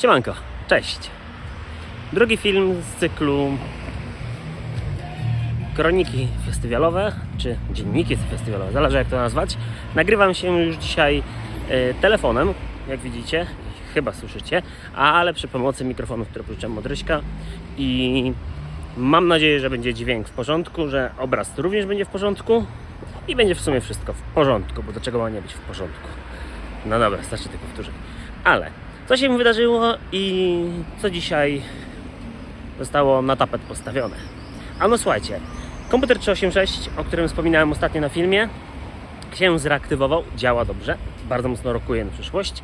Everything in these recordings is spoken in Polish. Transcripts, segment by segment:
Siemanko, cześć. Drugi film z cyklu Kroniki festiwalowe, czy dzienniki festiwalowe, zależy jak to nazwać. Nagrywam się już dzisiaj e, telefonem, jak widzicie, chyba słyszycie, ale przy pomocy mikrofonów, które pożyczam od Ryśka i mam nadzieję, że będzie dźwięk w porządku, że obraz również będzie w porządku i będzie w sumie wszystko w porządku, bo dlaczego ma nie być w porządku? No dobra, starczy tych powtórzeń. Ale co się wydarzyło i co dzisiaj zostało na tapet postawione? A no słuchajcie, komputer 386, o którym wspominałem ostatnio na filmie, się zreaktywował, działa dobrze, bardzo mocno rokuje na przyszłość,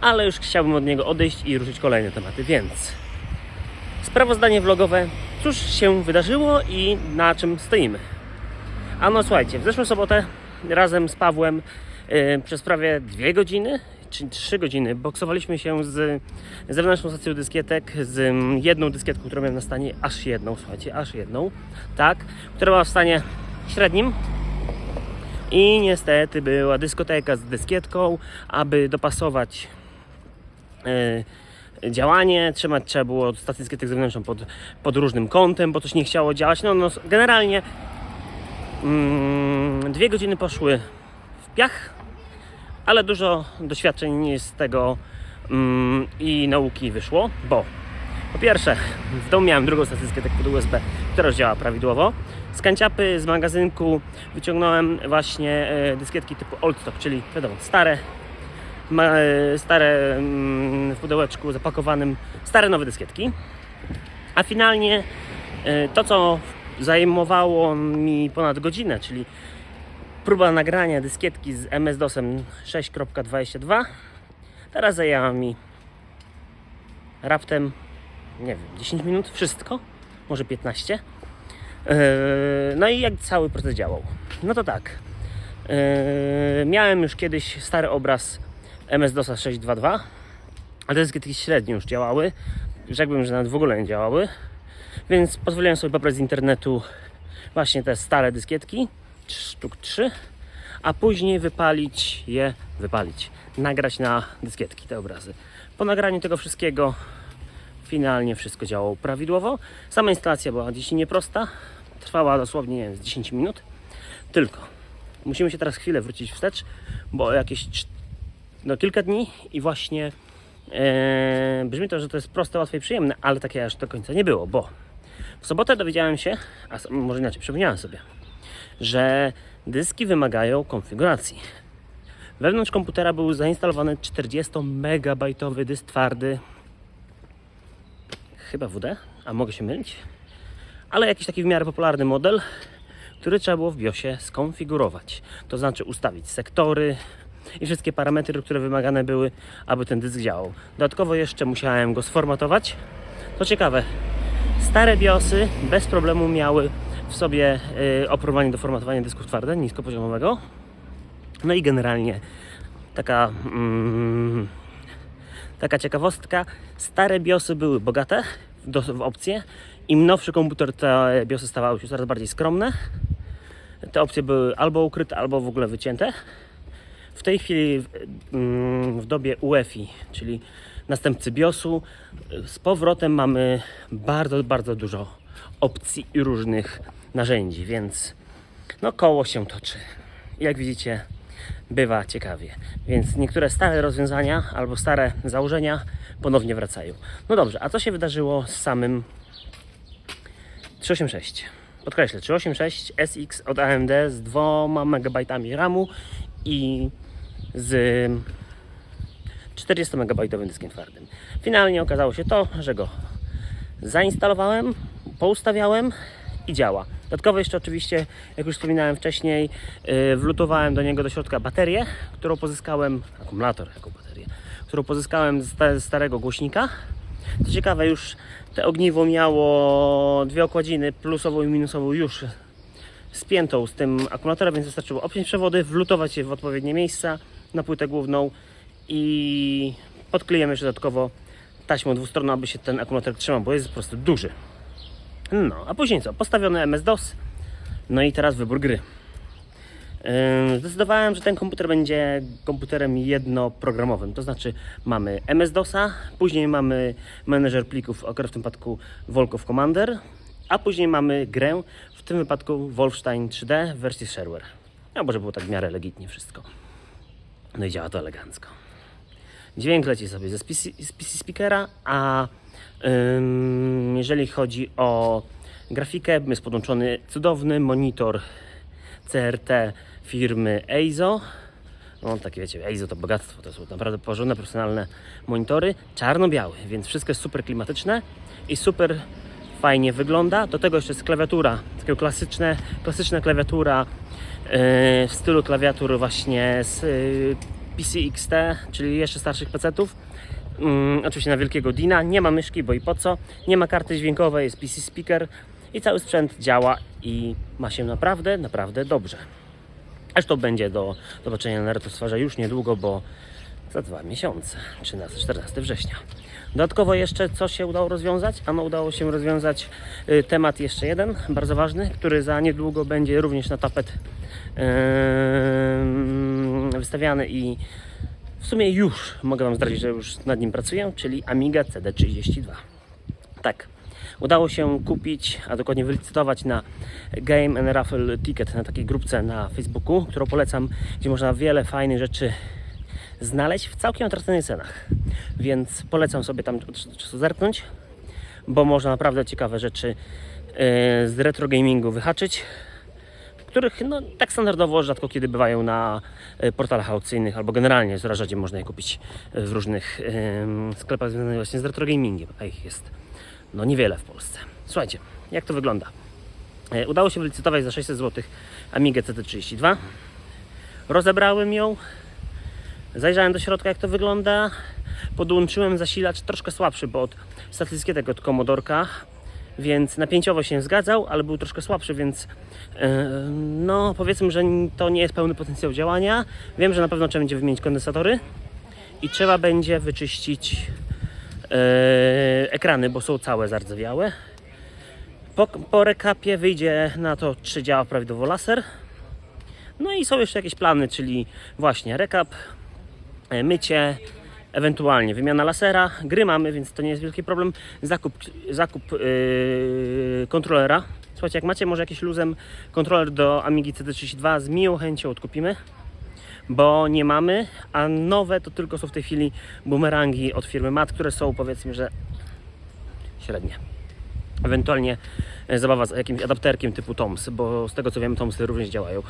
ale już chciałbym od niego odejść i ruszyć kolejne tematy, więc sprawozdanie vlogowe, cóż się wydarzyło i na czym stoimy. A no słuchajcie, w zeszłą sobotę razem z Pawłem yy, przez prawie dwie godziny czy trzy godziny boksowaliśmy się z zewnętrzną stacją dyskietek, z mm, jedną dyskietką, którą miałem na stanie, aż jedną, słuchajcie, aż jedną, tak, która była w stanie średnim. I niestety była dyskoteka z dyskietką, aby dopasować yy, działanie, trzymać trzeba było stację dyskietek zewnętrzną pod, pod różnym kątem, bo coś nie chciało działać. No, no generalnie mm, dwie godziny poszły w piach, ale dużo doświadczeń z tego mm, i nauki wyszło, bo po pierwsze w domu miałem drugą statystykę pod USB, która działa prawidłowo. Z kanciapy, z magazynku wyciągnąłem właśnie e, dyskietki typu old stock, czyli wiadomo, stare, e, stare mm, w pudełeczku zapakowanym, stare nowe dyskietki. A finalnie e, to, co zajmowało mi ponad godzinę, czyli próba nagrania dyskietki z MS-DOSem 6.22 teraz zajęła mi raptem, nie wiem, 10 minut, wszystko, może 15. Yy, No i jak cały proces działał? No to tak, yy, miałem już kiedyś stary obraz MS-DOSa 6.2.2, ale dyskietki średnio już działały, rzekłbym, że nawet w ogóle nie działały, więc pozwoliłem sobie pobrać z internetu właśnie te stare dyskietki, sztuk 3, a później wypalić je, wypalić, nagrać na dyskietki te obrazy. Po nagraniu tego wszystkiego finalnie wszystko działało prawidłowo. Sama instalacja była dziś nieprosta, trwała dosłownie nie wiem, z 10 minut, tylko musimy się teraz chwilę wrócić wstecz, bo jakieś no, kilka dni i właśnie e, brzmi to, że to jest proste, łatwe i przyjemne, ale takie aż do końca nie było, bo w sobotę dowiedziałem się, a może inaczej, przypomniałem sobie, że dyski wymagają konfiguracji. Wewnątrz komputera był zainstalowany 40 megabajtowy dysk twardy, chyba WD, a mogę się mylić, ale jakiś taki w miarę popularny model, który trzeba było w BIOSie skonfigurować. To znaczy ustawić sektory i wszystkie parametry, które wymagane były, aby ten dysk działał. Dodatkowo jeszcze musiałem go sformatować. To ciekawe, stare BIOSy bez problemu miały w sobie y, oprogramowanie do formatowania dysków twarde, niskopoziomowego. No i generalnie taka, mm, taka ciekawostka, stare BIOSy były bogate w, opcje, im nowszy komputer te BIOSy stawały się coraz bardziej skromne. Te opcje były albo ukryte, albo w ogóle wycięte. W tej chwili w, mm, w dobie UEFI, czyli następcy BIOSu, z powrotem mamy bardzo, bardzo dużo opcji i różnych narzędzi, więc no koło się toczy. Jak widzicie, bywa ciekawie. Więc niektóre stare rozwiązania albo stare założenia ponownie wracają. No dobrze, a co się wydarzyło z samym 386? Podkreślę, 386 SX od AMD z 2 MB RAMu i z 40 MB dyskiem twardym. Finalnie okazało się to, że go zainstalowałem, poustawiałem i działa. Dodatkowo jeszcze oczywiście, jak już wspominałem wcześniej, yy, wlutowałem do niego do środka baterię, którą pozyskałem, akumulator jako baterię, którą pozyskałem z sta- starego głośnika. Co ciekawe, już te ogniwo miało dwie okładziny, plusową i minusową już spiętą z tym akumulatorem, więc wystarczyło obciąć przewody, wlutować je w odpowiednie miejsca na płytę główną i podklejemy jeszcze dodatkowo taśmą dwustronną, aby się ten akumulator trzymał, bo jest po prostu duży. No, a później co? Postawiony MS-DOS, no i teraz wybór gry. Zdecydowałem, że ten komputer będzie komputerem jednoprogramowym, to znaczy mamy MS-DOSa, później mamy menedżer plików, akurat w tym wypadku Volkov Commander, a później mamy grę, w tym wypadku Wolfenstein 3D w wersji shareware. No, może było tak w miarę legitnie wszystko. No i działa to elegancko. Dźwięk leci sobie ze PC, z PC speakera, a jeżeli chodzi o grafikę, jest podłączony cudowny monitor CRT firmy Eizo. No takie wiecie, Eizo to bogactwo, to są naprawdę porządne, profesjonalne monitory, czarno-biały, więc wszystko jest super klimatyczne i super fajnie wygląda. Do tego jeszcze jest klawiatura, takiego klasyczne, klasyczna klawiatura yy, w stylu klawiatur właśnie z yy, PC XT, czyli jeszcze starszych PC-ów. Mm, oczywiście na wielkiego Dina, nie ma myszki, bo i po co, nie ma karty dźwiękowej, jest PC speaker i cały sprzęt działa i ma się naprawdę, naprawdę dobrze. Aż to będzie do zobaczenia na Retosferze już niedługo, bo za dwa miesiące, 13-14 września. Dodatkowo jeszcze co się udało rozwiązać? Ano udało się rozwiązać y, temat jeszcze jeden, bardzo ważny, który za niedługo będzie również na tapet wystawiany i w sumie już mogę Wam zdradzić, że już nad nim pracuję, czyli Amiga CD32. Tak, udało się kupić, a dokładnie wylicytować na Game and Raffle Ticket na takiej grupce na Facebooku, którą polecam, gdzie można wiele fajnych rzeczy znaleźć w całkiem atrakcyjnych cenach. Więc polecam sobie tam od czasu zerknąć, bo można naprawdę ciekawe rzeczy yy, z retro gamingu wyhaczyć, których no, tak standardowo rzadko kiedy bywają na e, portalach aukcyjnych, albo generalnie coraz rzadziej można je kupić w różnych em, sklepach związanych właśnie z retro gamingiem, a ich jest no niewiele w Polsce. Słuchajcie, jak to wygląda? E, Udało się wylicytować za 600 zł Amigę CT32. Rozebrałem ją, zajrzałem do środka jak to wygląda, podłączyłem zasilacz troszkę słabszy, bo od statystykiek od Commodorka, więc napięciowo się zgadzał, ale był troszkę słabszy, więc e, no powiedzmy, że to nie jest pełny potencjał działania. Wiem, że na pewno trzeba będzie wymienić kondensatory i trzeba będzie wyczyścić e, ekrany, bo są całe zardzewiałe. Po, po rekapie wyjdzie na to, czy działa prawidłowo laser. No i są jeszcze jakieś plany, czyli właśnie rekap, e, mycie, ewentualnie wymiana lasera. Gry mamy, więc to nie jest wielki problem. Zakup, zakup yy, kontrolera. Słuchajcie, jak macie może jakiś luzem kontroler do Amigi CD32, z miłą chęcią odkupimy, bo nie mamy, a nowe to tylko są w tej chwili bumerangi od firmy MAT, które są powiedzmy, że średnie. Ewentualnie e, zabawa z jakimś adapterkiem typu TOMS, bo z tego co wiem, TOMSy również działają.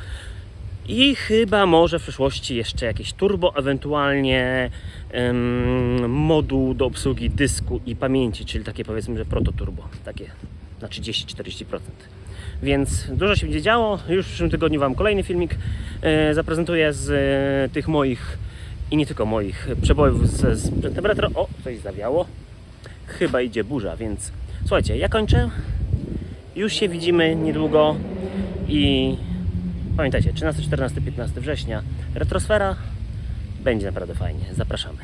I chyba może w przyszłości jeszcze jakieś turbo, ewentualnie em, moduł do obsługi dysku i pamięci, czyli takie powiedzmy, że prototurbo, takie na 30-40%. Więc dużo się będzie działo. Już w przyszłym tygodniu Wam kolejny filmik e, zaprezentuję z e, tych moich i nie tylko moich przebojów ze sprzętem retro. O, coś zawiało. Chyba idzie burza, więc słuchajcie, ja kończę. Już się widzimy niedługo i Pamiętajcie, 13, 14, 15 września Retrosfera będzie naprawdę fajnie. Zapraszamy.